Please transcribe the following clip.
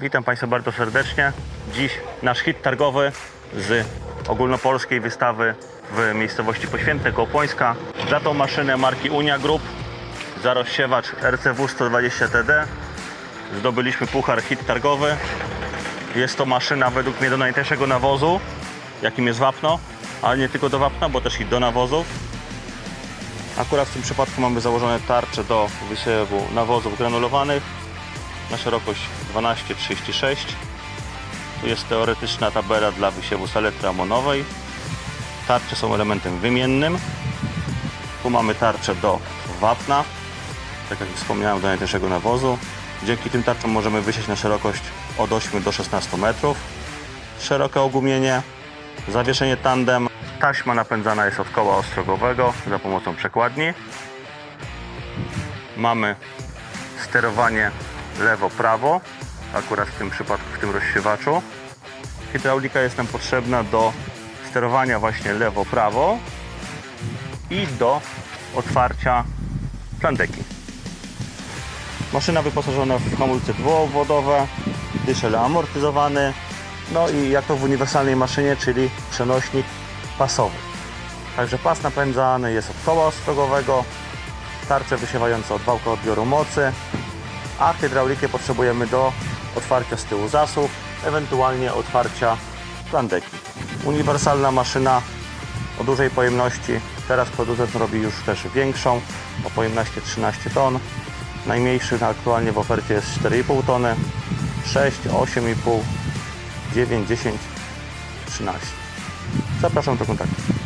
Witam Państwa bardzo serdecznie. Dziś nasz hit targowy z ogólnopolskiej wystawy w miejscowości Poświęte koło Płońska. Za tą maszynę marki Unia Group za rozsiewacz RCW 120TD zdobyliśmy puchar hit targowy. Jest to maszyna według mnie do najtańszego nawozu, jakim jest wapno, ale nie tylko do wapna, bo też i do nawozów. Akurat w tym przypadku mamy założone tarcze do wysiewu nawozów granulowanych na szerokość 12,36. Tu jest teoretyczna tabela dla wysiewu saletry amonowej. Tarcze są elementem wymiennym. Tu mamy tarczę do wapna, tak jak wspomniałem, do najtańszego nawozu. Dzięki tym tarczom możemy wysieć na szerokość od 8 do 16 metrów. Szerokie ogumienie, zawieszenie tandem. Taśma napędzana jest od koła ostrogowego za pomocą przekładni. Mamy sterowanie lewo-prawo, akurat w tym przypadku, w tym rozsiewaczu. Hydraulika jest nam potrzebna do sterowania właśnie lewo-prawo i do otwarcia plandeki. Maszyna wyposażona w hamulce dwuobwodowe, dyszel amortyzowany, no i jak to w uniwersalnej maszynie, czyli przenośnik pasowy. Także pas napędzany jest od koła ostrogowego, tarcze wysiewające od wałka odbioru mocy, a hydraulikę potrzebujemy do otwarcia z tyłu zasług, ewentualnie otwarcia plandeki. Uniwersalna maszyna o dużej pojemności. Teraz producent robi już też większą, o pojemności 13 ton. Najmniejszy aktualnie w ofercie jest 4,5 tony, 6, 8,5, 9, 10, 13. Zapraszam do kontaktu.